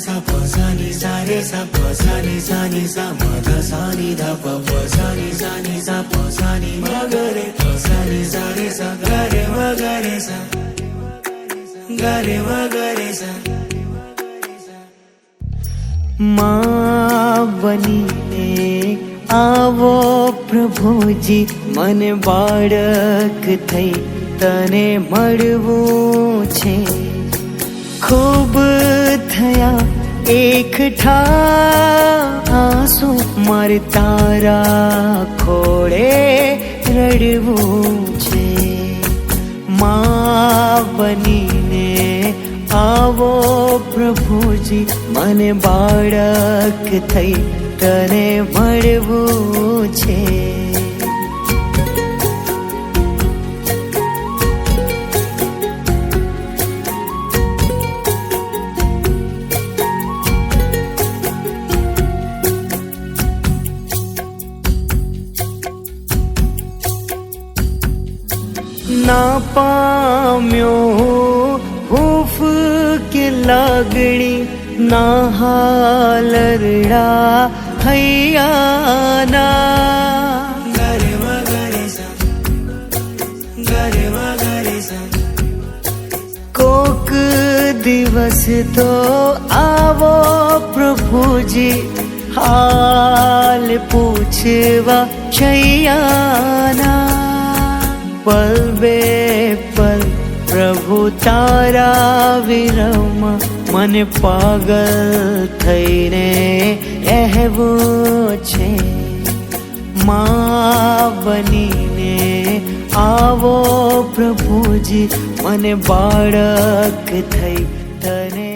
sa pa sa ni sa ni sa ma ga sa ni da pa pa sa ni sa ni sa pa sa ni ma ga re pa sa ni sa re sa ga re ma ga re sa ga re ma ga re sa માં બનીને આવો પ્રભુજી મને બાળક થઈ તને મળવું છે ખૂબ થયા એકઠા આંસુ મારે તારા ખોળે રડવું છે મા બનીને આવો પ્રભુજી મને બાળક થઈ તને મળવું છે ના પામ્યો હૂફ કે લાગણી ના હાલરડા હૈયાના કોક દિવસ તો આવો પ્રભુજી હાલ પૂછવા છૈયાના પલ બે પલ પ્રભુ તારા વિરમ મને પાગલ થઈને રહેવું છે મા બનીને આવો પ્રભુજી મને બાળક થઈ તને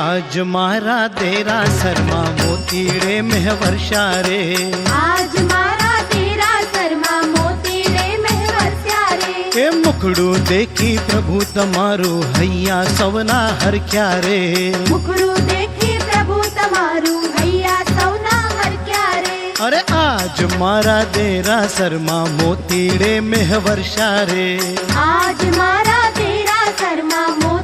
આજ મારા દેરા શર્મા મોતીડે મેહ વર્ષા રે આજ મારા મુખડું દેખી પ્રભુ તમારું હૈયા સવના હરખ્યા રે મુખડું દેખી પ્રભુ તમારું હૈયા સૌના હરખ્યા રે અરે આજ મારા દેરા શર્મા મોતીડે મેહ વર્ષા રે. આજ મારા દેરા સરમાં મોતી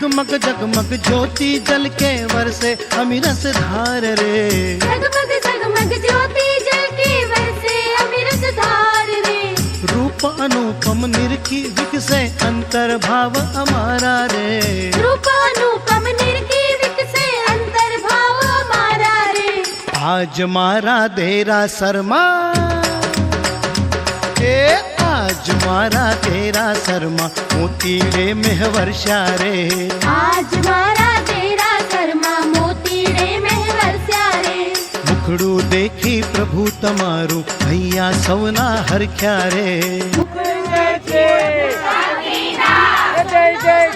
जगमग जगमग ज्योति जल के वर्षे अमीरस धार रे। जगमग जगमग ज्योति जल के वर्षे अमीरस धार रे। रूप अनुपम निरखी विक से अंतर भाव हमारा रे। रूप अनुपम निरखी विक से अंतर भाव हमारा रे। आज मारा देरा शर्मा। આજ મારા તેરા શર્મા મોતીડે મેહ વર્ષા રે. આજ મારા તેરા શર્મા મોતી રે મહેવસ્યા રે. મુખડું દેખી પ્રભુ તમારું અહીંયા સૌના હરખ્યા રે. જય જય.